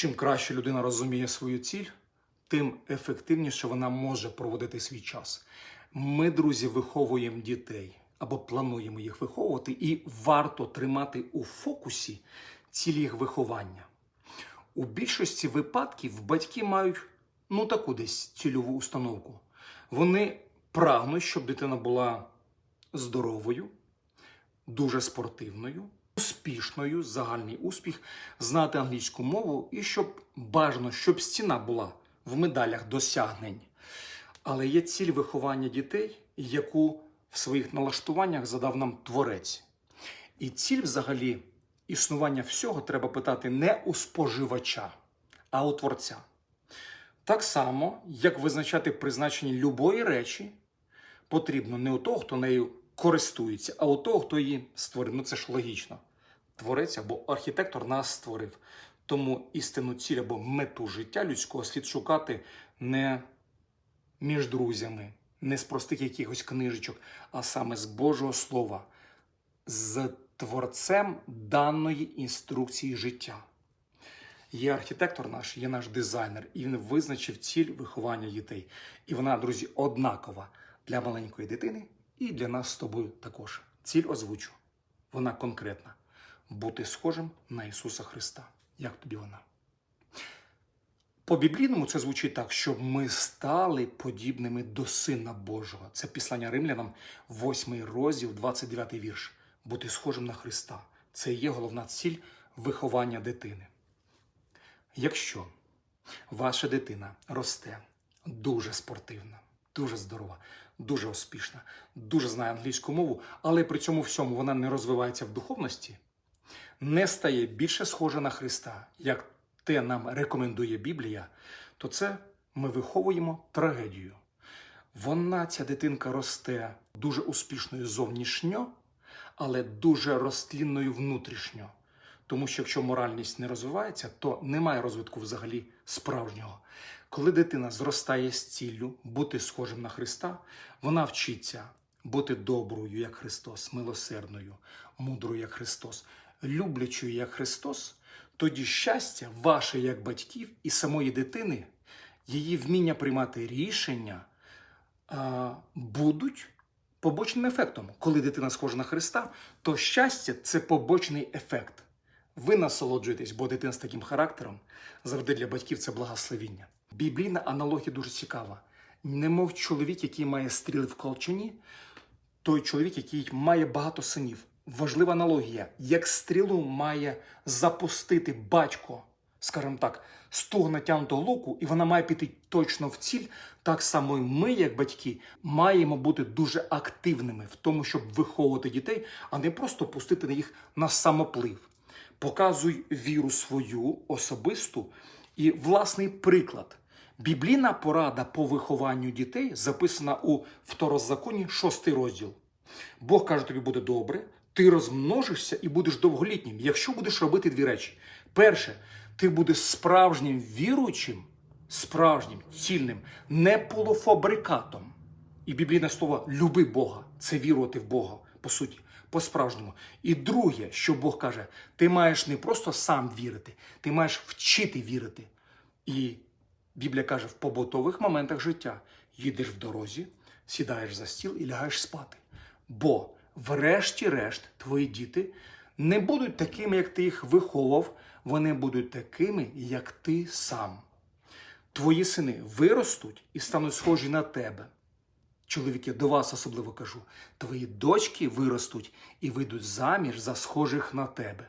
Чим краще людина розуміє свою ціль, тим ефективніше вона може проводити свій час. Ми, друзі, виховуємо дітей або плануємо їх виховувати, і варто тримати у фокусі ціль їх виховання. У більшості випадків батьки мають ну таку десь цільову установку. Вони прагнуть, щоб дитина була здоровою, дуже спортивною, успішною, загальний успіх, знати англійську мову і щоб бажано, щоб стіна була в медалях досягнень. Але є ціль виховання дітей, яку в своїх налаштуваннях задав нам творець. І ціль, взагалі, існування всього треба питати не у споживача, а у творця. Так само, як визначати призначення любої речі, потрібно не у того, хто нею користується, а у того, хто її створив. Ну це ж логічно. Творець або архітектор нас створив. Тому істинну ціль або мету життя людського слід шукати не між друзями, не з простих якихось книжечок, а саме з Божого Слова, з творцем даної інструкції життя. Є архітектор наш, є наш дизайнер, і він визначив ціль виховання дітей. І вона, друзі, однакова для маленької дитини і для нас з тобою також. Ціль озвучу. Вона конкретна: бути схожим на Ісуса Христа. Як тобі вона? По біблійному це звучить так, щоб ми стали подібними до Сина Божого. Це післання римлянам, 8 розділ, 29 вірш. Бути схожим на Христа. Це є головна ціль виховання дитини. Якщо ваша дитина росте дуже спортивна, дуже здорова, дуже успішна, дуже знає англійську мову, але при цьому всьому вона не розвивається в духовності, не стає більше схожа на Христа, як те нам рекомендує Біблія, то це ми виховуємо трагедію. Вона, ця дитинка, росте дуже успішною зовнішньо, але дуже розтлінною внутрішньо. Тому що якщо моральність не розвивається, то немає розвитку взагалі справжнього. Коли дитина зростає з ціллю бути схожим на Христа, вона вчиться бути доброю, як Христос, милосердною, мудрою, як Христос, люблячою, як Христос, тоді щастя ваше як батьків і самої дитини, її вміння приймати рішення будуть побочним ефектом. Коли дитина схожа на Христа, то щастя це побочний ефект. Ви насолоджуєтесь, бо дитина з таким характером завжди для батьків це благословіння. Біблійна аналогія дуже цікава. Немов чоловік, який має стріли в колчані, той чоловік, який має багато синів. Важлива аналогія, як стрілу має запустити батько, скажімо так, з того натягнутого луку, і вона має піти точно в ціль. Так само і ми, як батьки, маємо бути дуже активними в тому, щоб виховувати дітей, а не просто пустити на їх на самоплив. Показуй віру свою особисту і власний приклад. Біблійна порада по вихованню дітей записана у второзаконі, шостий розділ. Бог каже, тобі буде добре, ти розмножишся і будеш довголітнім, якщо будеш робити дві речі. Перше, ти будеш справжнім віруючим, справжнім, цільним, не полуфабрикатом. І біблійне слово люби Бога це вірувати в Бога, по суті, по-справжньому. І друге, що Бог каже, ти маєш не просто сам вірити, ти маєш вчити вірити. І Біблія каже, в побутових моментах життя їдеш в дорозі, сідаєш за стіл і лягаєш спати. Бо, врешті-решт, твої діти не будуть такими, як ти їх виховав, вони будуть такими, як ти сам. Твої сини виростуть і стануть схожі на тебе. Чоловіки, до вас особливо кажу, твої дочки виростуть і вийдуть заміж за схожих на тебе.